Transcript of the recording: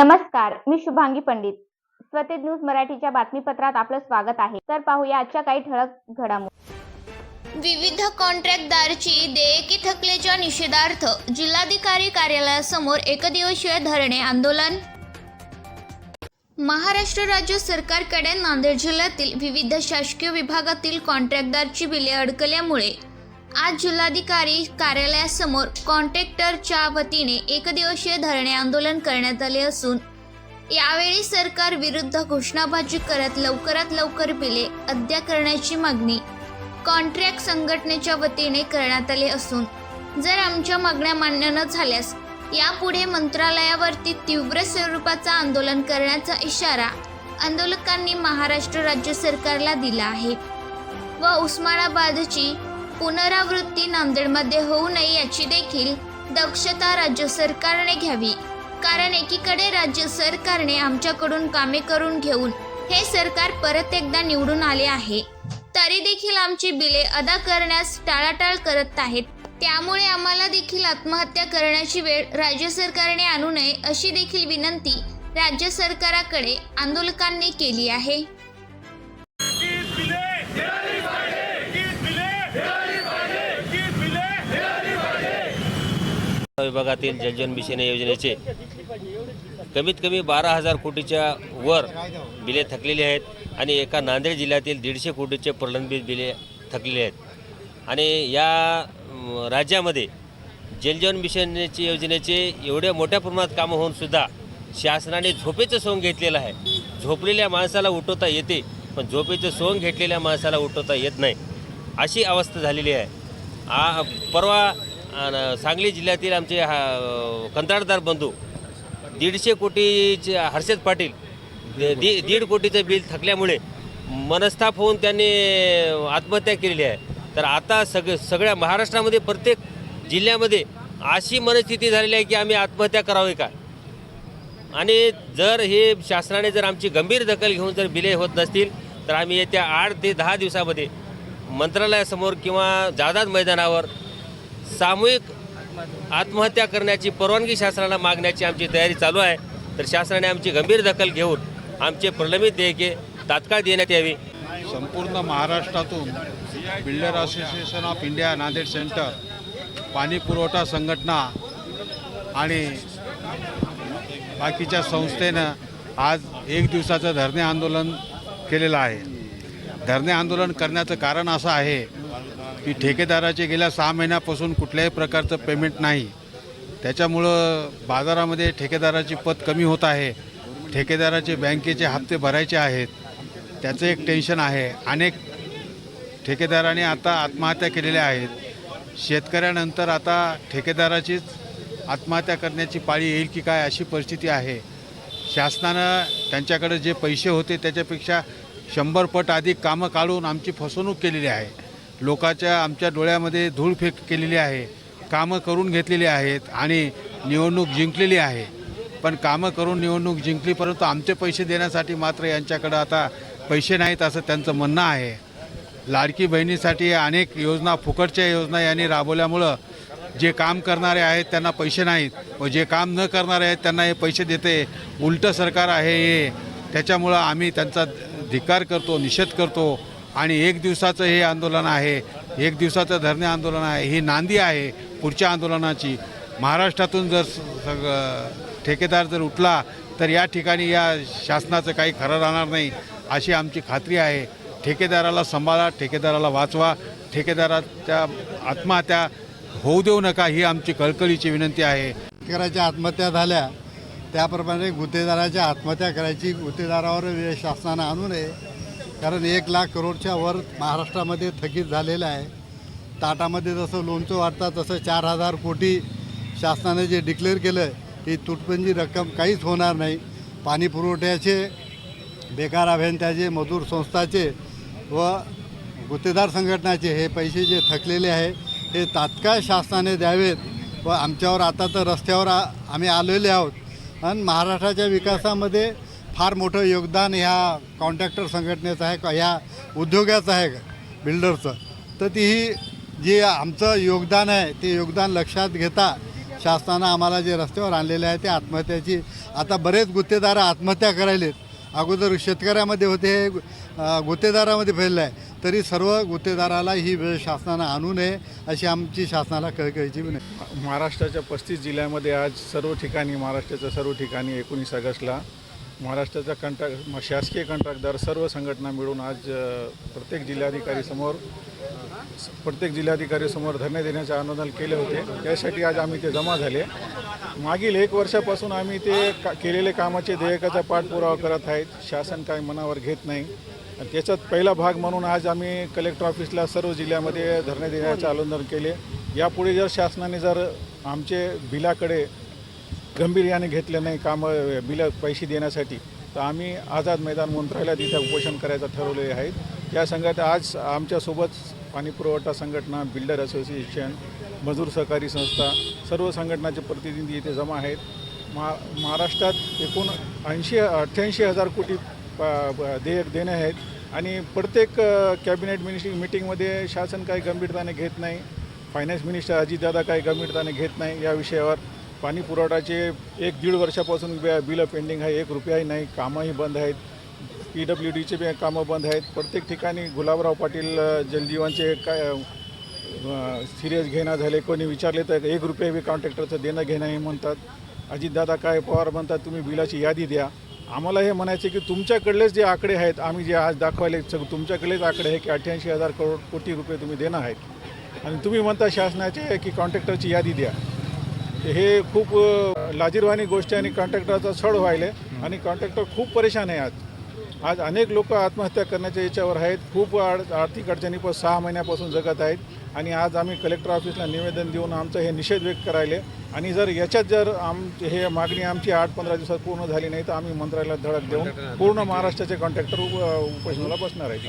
नमस्कार मी शुभांगी पंडित. स्वतेज न्यूज मराठीच्या बातमीपत्रात आपलं स्वागत आहे. तर पाहूया आजच्या काही ठळक घडामोडी. विविध कॉन्ट्रॅक्टदारची देयकी थकलेच्या निषेधार्थ जिल्हाधिकारी कार्यालयासमोर एकदिवसीय धरणे आंदोलन. महाराष्ट्र राज्य सरकारकडे नांदेड जिल्ह्यातील विविध शासकीय विभागातील कॉन्ट्रॅक्टदारची बिले अडकल्यामुळे आज जिल्हाधिकारी कार्यालयासमोर कॉन्ट्रॅक्टरच्या वतीने एकदिवसीय धरणे आंदोलन करण्यात आले असून यावेळी सरकार विरुद्ध घोषणाबाजी करत लवकरात लवकर बिले अद्या करण्याची मागणी कॉन्ट्रॅक्ट संघटनेच्या वतीने करण्यात आले असून जर आमच्या मागण्या मान्य न झाल्यास यापुढे मंत्रालयावरती तीव्र स्वरूपाचा आंदोलन करण्याचा इशारा आंदोलकांनी महाराष्ट्र राज्य सरकारला दिला आहे व उस्मानाबादची पुनरावृत्ती नांदेडमध्ये होऊ नये याची देखील दक्षता राज्य सरकारने घ्यावी. कारण एकीकडे राज्य सरकारने आमच्याकडून कामे करून घेऊन हे सरकार परत एकदा निवडून आले आहे. तरी देखील आमची बिले अदा करण्यास टाळाटाळ करत आहेत. त्यामुळे आम्हाला देखील आत्महत्या करण्याची वेळ राज्य सरकारने आणू नये अशी देखील विनंती राज्य सरकाराकडे आंदोलकांनी केली आहे किस बिले किस बिले किस बिले विभागातील जलजीवन मिशन योजनेचे कमीत कमी बारा हजार कोटीच्या वर बिले थकलेली आहेत आणि एका नांदेड जिल्ह्यातील दीडशे कोटीचे प्रलंबित बिले थकलेले आहेत. आणि या राज्यामध्ये जलजीवन मिशनची योजनेचे एवढ्या मोठ्या प्रमाणात कामं होऊन सुद्धा शासनाने झोपेचं सोंग घेतलेलं आहे. झोपलेल्या माणसाला उठवता येते पण झोपेचं सोंग घेतलेल्या माणसाला उठवता येत नाही. अशी अवस्था झालेली आहे. आ परवा सांगली जिल्ह्यातील आमचे हा कंत्राटदार बंधू दीडशे कोटीचे हर्षद पाटील दी दीड कोटीचं बिल थकल्यामुळे मनस्ताप होऊन त्यांनी आत्महत्या केलेली आहे. तर आता सग सगळ्या महाराष्ट्रामध्ये प्रत्येक जिल्ह्यामध्ये अशी मनस्थिती झालेली आहे की आम्ही आत्महत्या करावी का? आणि जर हे शासनाने जर आमची गंभीर दखल घेऊन जर बिले होत नसतील तर आम्ही येत्या आठ ते दहा दिवसामध्ये मंत्रालयासमोर किंवा जादाद मैदानावर सामूहिक आत्महत्या करण्याची परवानगी शासनाला मागण्याची आमची तयारी चालू आहे. तर शासनाने आमची गंभीर दखल घेऊन आमचे प्रलंबित देयके तात्काळ देण्यात यावी. संपूर्ण महाराष्ट्रातून builder association of India Nanded centre पाणी पुरवठा संघटना आणि बाकीच्या संस्थेनं आज एक दिवसाचं धरणे आंदोलन केलेलं आहे. धरणे आंदोलन करण्याचं कारण असं आहे की ठेकेदाराचे गेल्या सहा महिन्यापासून कुठल्याही प्रकारचं पेमेंट नाही. त्याच्यामुळं बाजारामध्ये ठेकेदाराची पत कमी होत आहे. ठेकेदाराचे बँकेचे हप्ते भरायचे आहेत. त्याचं एक टेन्शन आहे. अनेक ठेकेदाराने आता आत्महत्या केलेल्या आहेत. शेतकऱ्यानंतर आता ठेकेदाराचीच आत्महत्या करण्याची पाळी येईल की काय अशी परिस्थिती आहे. शासनानं त्यांच्याकडे जे पैसे होते त्याच्यापेक्षा शंभर पट अधिक कामं काढून आमची फसवणूक केलेली आहे. लोकांच्या आमच्या डोळ्यामध्ये धूळफेक केलेली आहे. कामं करून घेतलेली आहेत आणि निवडणूक जिंकलेली आहे. पण कामं करून निवडणूक जिंकली परंतु आमचे पैसे देण्यासाठी मात्र यांच्याकडं आता पैसे नाहीत असं त्यांचं म्हणणं आहे. लाडकी बहिणीसाठी अनेक योजना फुकटच्या योजना यांनी राबवल्यामुळं जे काम करणारे आहेत त्यांना पैसे नाहीत व जे काम न करणारे आहेत त्यांना हे पैसे देते. उलटं सरकार आहे हे. त्याच्यामुळं आम्ही त्यांचा धिक्कार करतो निषेध करतो. आणि एक दिवसाचं हे आंदोलन आहे एक दिवसाचं धरणे आंदोलन आहे ही नांदी आहे पुढच्या आंदोलनाची. महाराष्ट्रातून जर सगळं ठेकेदार जर उठला तर या ठिकाणी या शासनाचं काही खरं राहणार नाही अशी आमची खात्री आहे. ठेकेदाराला सांभाळा ठेकेदाराला वाचवा ठेकेदाराच्या आत्महत्या होऊ देऊ नका ही आमची कळकळीची विनंती आहे. ठेकेदाराच्या आत्महत्या झाल्या त्याप्रमाणे गुत्तेदाराच्या आत्महत्या करायची गुत्तेदारावर शासनानं आणू नये. कारण एक लाख करोडच्या वर महाराष्ट्रामध्ये थकीत झालेलं आहे. ताटामध्ये जसं लोणचं वाटतं तसं चार हजार कोटी शासनाने जे डिक्लेअर केलं ती तुटपुंजी रक्कम काहीच होणार नाही. पाणी पुरवठ्याचे बेकार अभियंत्याचे मजूर संस्थाचे व गुत्तेदार संघटनाचे हे पैसे जे थकलेले आहे हे तात्काळ शासनाने द्यावेत व आमच्यावर आता तर रस्त्यावर आ- आम्ही आलेले आहोत. आणि महाराष्ट्राच्या विकासामध्ये फार मोठं योगदान ह्या कॉन्ट्रॅक्टर संघटनेचं आहे का ह्या उद्योगाचं आहे बिल्डरचं. तर ती ही जे आमचं योगदान आहे ते योगदान लक्षात घेता शासनानं आम्हाला जे रस्त्यावर आणलेले आहे ते आत्महत्याची आता बरेच गुत्तेदार आत्महत्या करायलेत. अगोदर शेतकऱ्यामध्ये होते हे गुत्तेदारामध्ये फैललं आहे तरी सर्व गुत्तेदाराला ही वेळ शासनानं आणू नये अशी आमची शासनाला कळकळीची विनंती. महाराष्ट्राच्या पस्तीस जिल्ह्यामध्ये आज सर्व ठिकाणी महाराष्ट्राच्या सर्व ठिकाणी एकोणीस ऑगस्टला महाराष्ट्राचा कंट्रॅक्ट शासकीय कंत्राटदार सर्व संघटना मिळून आज प्रत्येक जिल्हाधिकारीसमोर प्रत्येक जिल्हाधिकारीसमोर धरणे देण्याचे आंदोलन केले होते. त्यासाठी आज आम्ही ते जमा झाले. मागील एक वर्षापासून आम्ही ते का केलेले कामाचे देयकाचा पाठपुरावा करत आहेत. शासन काय मनावर घेत नाही. आणि त्याच्यात पहिला भाग म्हणून आज आम्ही कलेक्टर ऑफिसला सर्व जिल्ह्यामध्ये धरणे देण्याचे आंदोलन केले. यापुढे जर शासनाने जर आमचे बिलाकडे गंभीर्याने घेतले नाही कामं बिलं पैसे देण्यासाठी तर आम्ही आझाद मैदान मंत्रालयात इथे उपोषण करायचं ठरवले आहेत या संघात आज आमच्यासोबत पाणीपुरवठा संघटना बिल्डर असोसिएशन मजूर सहकारी संस्था सर्व संघटनाचे प्रतिनिधी इथे जमा आहेत. महा महाराष्ट्रात एकूण ऐंशी अठ्ठ्याऐंशी हजार कोटी प- देयक देणे आहेत. आणि प्रत्येक कॅबिनेट मिनिस्टर मिटिंगमध्ये शासन काही गंभीरताने घेत नाही. फायनान्स मिनिस्टर अजितदादा काही गंभीरताने घेत नाही. या विषयावर पाणी पुरवठाचे एक दीड वर्षापासून बिलं पेंडिंग आहे एक रुपयाही नाही कामंही बंद आहेत. पी डब्ल्यू डीचे बी कामं बंद आहेत. प्रत्येक ठिकाणी गुलाबराव पाटील जलजीवनचे काय सिरियस घेणं झाले. कोणी विचारले तर एक रुपये बी कॉन्ट्रॅक्टरचं देणं घेणं हे म्हणतात. अजितदादा काय पवार म्हणतात तुम्ही बिलाची यादी द्या. आम्हाला हे म्हणायचे की तुमच्याकडलेच जे आकडे आहेत आम्ही जे आज दाखवायले सग तुमच्याकडेच आकडे आहे की अठ्ठ्याऐंशी हजार करोड कोटी रुपये तुम्ही देणं आहेत. आणि तुम्ही म्हणता शासनाचे की कॉन्ट्रॅक्टरची यादी द्या. हे खूप लाजीरवाणी गोष्ट आहे आणि कॉन्ट्रॅक्टरचा छळ व्हायले आणि कॉन्ट्रॅक्टर खूप परेशान आहे आज. आज अनेक लोक आत्महत्या करण्याच्या याच्यावर आहेत. खूप आड आर्थिक अडचणीपासून सहा महिन्यापासून जगत आहेत. आणि आज आम्ही कलेक्टर ऑफिसला निवेदन देऊन आमचं हे निषेध व्यक्त करायले. आणि जर याच्यात जर आम हे मागणी आमची आठ पंधरा दिवसात पूर्ण झाली नाही तर आम्ही मंत्रालयात धडक देऊन पूर्ण महाराष्ट्राचे कॉन्ट्रॅक्टर उप उपोषणाला बसणार आहेत.